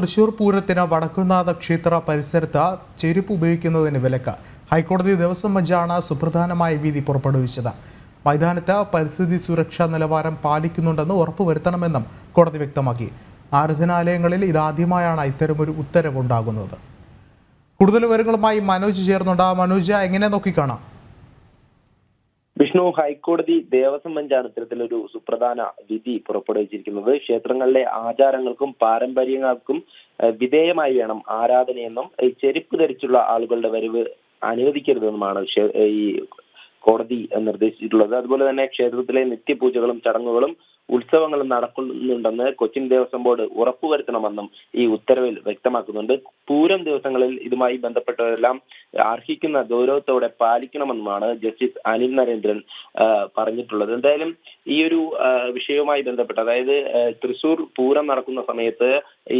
തൃശൂർ പൂരത്തിന് വടക്കുന്നാഥ ക്ഷേത്ര പരിസരത്ത് ചെരുപ്പ് ഉപയോഗിക്കുന്നതിന് വിലക്ക്. ഹൈക്കോടതി ദിവസം ബെഞ്ചാണ് സുപ്രധാനമായ വിധി പുറപ്പെടുവിച്ചത്. മൈതാനത്ത് പരിസ്ഥിതി സുരക്ഷാ നിലവാരം പാലിക്കുന്നുണ്ടെന്ന് ഉറപ്പുവരുത്തണമെന്നും കോടതി വ്യക്തമാക്കി. ആരാധനാലയങ്ങളിൽ ഇതാദ്യമായാണ് ഇത്തരമൊരു ഉത്തരവുണ്ടാകുന്നത്. കൂടുതൽ വിവരങ്ങളുമായി മനോജ് ചേർന്നുണ്ട്. മനോജ് എങ്ങനെ നോക്കിക്കാണാം? വിഷ്ണു ഹൈക്കോടതി ദേവസ്വം ബെഞ്ചാണ് ഇത്തരത്തിലൊരു സുപ്രധാന വിധി പുറപ്പെടുവിച്ചിരിക്കുന്നത്. ക്ഷേത്രങ്ങളിലെ ആചാരങ്ങൾക്കും പാരമ്പര്യങ്ങൾക്കും വിധേയമായി വേണം ആരാധനയെന്നും ചെരുപ്പ് ധരിച്ചുള്ള ആളുകളുടെ വരവ് അനുവദിക്കരുതെന്നുമാണ് ഈ കോടതി നിർദ്ദേശിച്ചിട്ടുള്ളത്. അതുപോലെ തന്നെ ക്ഷേത്രത്തിലെ നിത്യപൂജകളും ചടങ്ങുകളും ഉത്സവങ്ങളും നടക്കുന്നുണ്ടെന്ന് കൊച്ചിൻ ദേവസ്വം ബോർഡ് ഉറപ്പുവരുത്തണമെന്നും ഈ ഉത്തരവിൽ വ്യക്തമാക്കുന്നുണ്ട്. പൂരം ദിവസങ്ങളിൽ ഇതുമായി ബന്ധപ്പെട്ടവരെല്ലാം അർഹിക്കുന്ന ഗൗരവത്തോടെ പാലിക്കണമെന്നുമാണ് ജസ്റ്റിസ് അനിൽ നരേന്ദ്രൻ പറഞ്ഞിട്ടുള്ളത്. എന്തായാലും ഈ ഒരു വിഷയവുമായി ബന്ധപ്പെട്ട് അതായത് തൃശൂർ പൂരം നടക്കുന്ന സമയത്ത്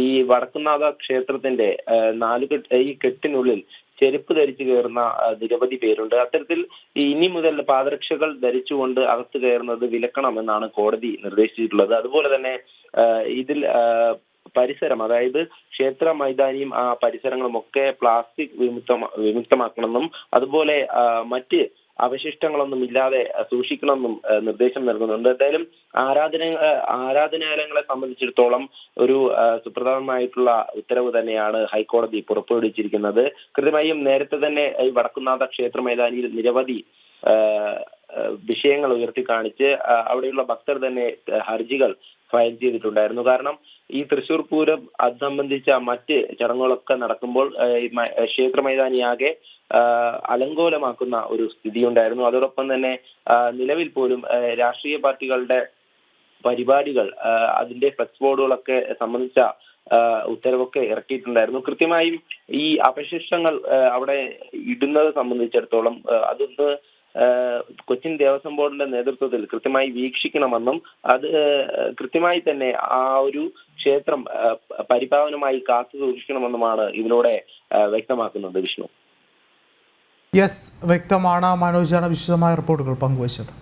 ഈ വടക്കുന്നാഥ ക്ഷേത്രത്തിന്റെ ആ, നാല് കെട്ട് ഈ കെട്ടിനുള്ളിൽ ചെരുപ്പ് ധരിച്ചു കയറുന്ന നിരവധി പേരുണ്ട്. അത്തരത്തിൽ ഇനി മുതൽ പാദരക്ഷകൾ ധരിച്ചുകൊണ്ട് അകത്ത് കയറുന്നത് വിലക്കണമെന്നാണ് കോടതി നിർദ്ദേശിച്ചിട്ടുള്ളത് അതുപോലെ തന്നെ ഇതിൽ പരിസരം അതായത് ക്ഷേത്ര മൈതാനിയും ആ പരിസരങ്ങളും ഒക്കെ പ്ലാസ്റ്റിക് വിമുക്ത വിമുക്തമാക്കണമെന്നും അതുപോലെ മറ്റ് അവശിഷ്ടങ്ങളൊന്നും ഇല്ലാതെ സൂക്ഷിക്കണമെന്നും നിർദ്ദേശം നൽകുന്നുണ്ട്. എന്തായാലും ആരാധന ആരാധനാലയങ്ങളെ സംബന്ധിച്ചിടത്തോളം ഒരു സുപ്രധാനമായിട്ടുള്ള ഉത്തരവ് തന്നെയാണ് ഹൈക്കോടതി പുറപ്പെടുവിച്ചിരിക്കുന്നത്. കൃത്യമായും നേരത്തെ തന്നെ ഈ വടക്കുന്നാഥ ക്ഷേത്ര മൈതാനിയിൽ നിരവധി വിഷയങ്ങൾ ഉയർത്തി കാണിച്ച് അവിടെയുള്ള ഭക്തർ തന്നെ ഹർജികൾ ഫയൽ ചെയ്തിട്ടുണ്ടായിരുന്നു. കാരണം ഈ തൃശൂർ പൂരം അത് സംബന്ധിച്ച മറ്റ് ചടങ്ങുകളൊക്കെ നടക്കുമ്പോൾ ക്ഷേത്ര മൈതാനിയാകെ അലങ്കോലമാക്കുന്ന ഒരു സ്ഥിതി ഉണ്ടായിരുന്നു അതോടൊപ്പം തന്നെ നിലവിൽ പോലും രാഷ്ട്രീയ പാർട്ടികളുടെ പരിപാടികൾ അതിന്റെ ഫ്ലെക്സ് ബോർഡുകളൊക്കെ സംബന്ധിച്ച ഉത്തരവൊക്കെ ഇറക്കിയിട്ടുണ്ടായിരുന്നു. കൃത്യമായും ഈ അവശിഷ്ടങ്ങൾ അവിടെ ഇടുന്നത് സംബന്ധിച്ചിടത്തോളം അതൊന്ന് കൊച്ചിൻ ദേവസ്വം ബോർഡിന്റെ നേതൃത്വത്തിൽ കൃത്യമായി വീക്ഷിക്കണമെന്നും അത് കൃത്യമായി തന്നെ ആ ഒരു ക്ഷേത്രം പരിപാവനമായി കാത്തു സൂക്ഷിക്കണമെന്നുമാണ് ഇതിലൂടെ വ്യക്തമാക്കുന്നത് വിഷ്ണു. യെസ് വ്യക്തമാണ് മനോജാണ് വിശദമായ റിപ്പോർട്ടുകൾ പങ്കുവച്ചത്.